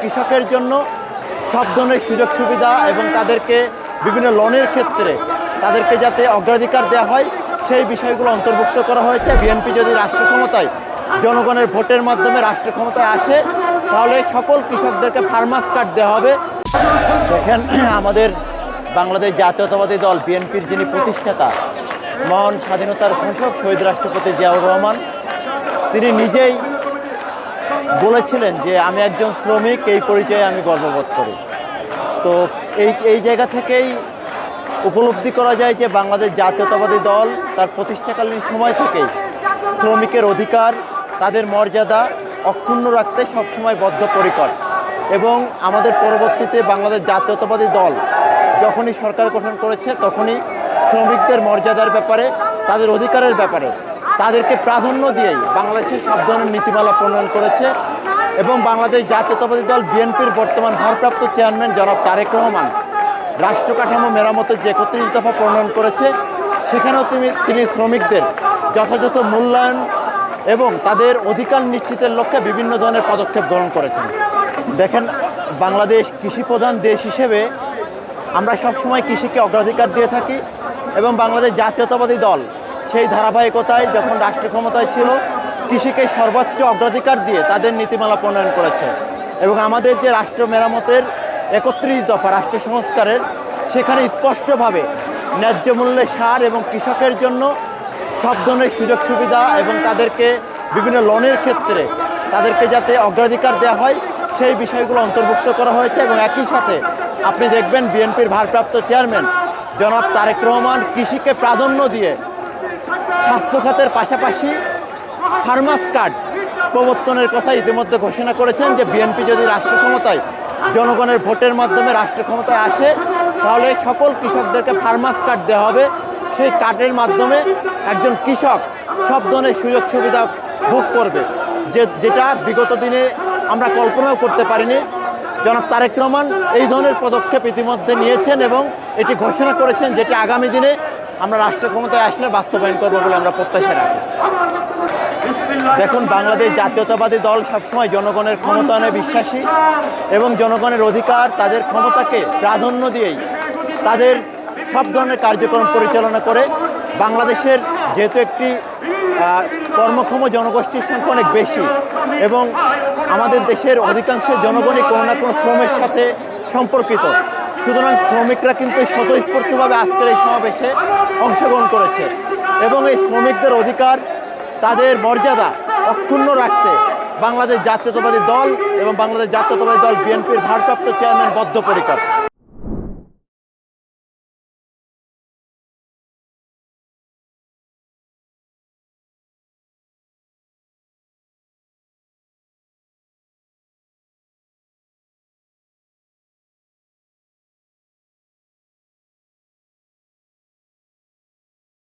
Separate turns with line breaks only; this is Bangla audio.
কৃষকের জন্য সব ধরনের সুযোগ সুবিধা এবং তাদেরকে বিভিন্ন লোনের ক্ষেত্রে তাদেরকে যাতে অগ্রাধিকার দেওয়া হয়, সেই বিষয়গুলো অন্তর্ভুক্ত করা হয়েছে। বিএনপি যদি রাষ্ট্র ক্ষমতায়, জনগণের ভোটের মাধ্যমে রাষ্ট্র ক্ষমতায় আসে, তাহলে সকল কৃষকদেরকে ফার্মাস কার্ড দেওয়া হবে। দেখেন, আমাদের বাংলাদেশ জাতীয়তাবাদী দল বিএনপির যিনি প্রতিষ্ঠাতা, মহান স্বাধীনতার ঘোষক শহীদ রাষ্ট্রপতি জিয়াউর রহমান, তিনি নিজেই বলেছিলেন যে আমি একজন শ্রমিক, এই পরিচয়ে আমি গর্ববোধ করি। তো এই এই জায়গা থেকেই উপলব্ধি করা যায় যে বাংলাদেশ জাতীয়তাবাদী দল তার প্রতিষ্ঠাকালীন সময় থেকেই শ্রমিকের অধিকার, তাদের মর্যাদা অক্ষুণ্ণ রাখতে সবসময় বদ্ধপরিকর। এবং আমাদের পরবর্তীতে বাংলাদেশ জাতীয়তাবাদী দল যখনই সরকার গঠন করেছে, তখনই শ্রমিকদের মর্যাদার ব্যাপারে, তাদের অধিকারের ব্যাপারে তাদেরকে প্রাধান্য দিয়েই বাংলাদেশের সব ধরনের নীতিমালা প্রণয়ন করেছে এবং বাংলাদেশ জাতীয়তাবাদী দল বিএনপির বর্তমান ভারপ্রাপ্ত চেয়ারম্যান জনাব তারেক রহমান রাষ্ট্র কাঠামো মেরামতের যে একত্রিশ দফা প্রণয়ন করেছে, সেখানেও তিনি তিনি শ্রমিকদের যথাযথ মূল্যায়ন এবং তাদের অধিকার নিশ্চিতের লক্ষ্যে বিভিন্ন ধরনের পদক্ষেপ গ্রহণ করেছেন। দেখেন, বাংলাদেশ কৃষিপ্রধান দেশ হিসেবে আমরা সবসময় কৃষিকে অগ্রাধিকার দিয়ে থাকি এবং বাংলাদেশ জাতীয়তাবাদী দল সেই ধারাবাহিকতায় যখন রাষ্ট্র ক্ষমতায় ছিল, কৃষিকে সর্বোচ্চ অগ্রাধিকার দিয়ে তাদের নীতিমালা প্রণয়ন করেছে। এবং আমাদের যে রাষ্ট্র মেরামতের একত্রিশ দফা রাষ্ট্র সংস্কারের, সেখানে স্পষ্টভাবে ন্যায্য মূল্যে সার এবং কৃষকের জন্য সব ধরনের সুযোগ সুবিধা এবং তাদেরকে বিভিন্ন লোনের ক্ষেত্রে তাদেরকে যাতে অগ্রাধিকার দেওয়া হয়, সেই বিষয়গুলো অন্তর্ভুক্ত করা হয়েছে এবং একই সাথে আপনি দেখবেন বিএনপির ভারপ্রাপ্ত চেয়ারম্যান জনাব তারেক রহমান কৃষিকে প্রাধান্য দিয়ে স্বাস্থ্য খাতের পাশাপাশি ফার্মাস কার্ড প্রবর্তনের কথা ইতিমধ্যে ঘোষণা করেছেন যে বিএনপি যদি রাষ্ট্র ক্ষমতায়, জনগণের ভোটের মাধ্যমে রাষ্ট্র ক্ষমতায় আসে, তাহলে সকল কৃষকদেরকে ফার্মাস কার্ড দেওয়া হবে। সেই কার্ডের মাধ্যমে একজন কৃষক সব ধরনের সুযোগ সুবিধা ভোগ করবে, যে যেটা বিগত দিনে আমরা কল্পনাও করতে পারিনি। জনাব তারেক রহমান এই ধরনের পদক্ষেপ ইতিমধ্যে নিয়েছেন এবং এটি ঘোষণা করেছেন যেটি আগামী দিনে আমরা রাষ্ট্র ক্ষমতায় আসলে বাস্তবায়ন করব বলে আমরা প্রত্যাশা রাখি। দেখুন, বাংলাদেশ জাতীয়তাবাদী দল সবসময় জনগণের ক্ষমতায়নে বিশ্বাসী এবং জনগণের অধিকার, তাদের ক্ষমতাকে প্রাধান্য দিয়েই তাদের সব ধরনের কার্যক্রম পরিচালনা করে। বাংলাদেশের যেহেতু একটি কর্মক্ষম জনগোষ্ঠীর সংখ্যা অনেক বেশি এবং আমাদের দেশের অধিকাংশ জনগণই কোনো না কোনো শ্রমের সাথে সম্পর্কিত। সুতরাং শ্রমিকরা কিন্তু স্বতঃস্ফূর্তভাবে আজকের এই সমাবেশে অংশগ্রহণ করেছে এবং এই শ্রমিকদের অধিকার, তাদের মর্যাদা অক্ষুণ্ণ রাখতে বাংলাদেশ জাতীয়তাবাদী দল এবং বাংলাদেশ জাতীয়তাবাদী দল বিএনপির ভারপ্রাপ্ত চেয়ারম্যান বদ্ধপরিকর।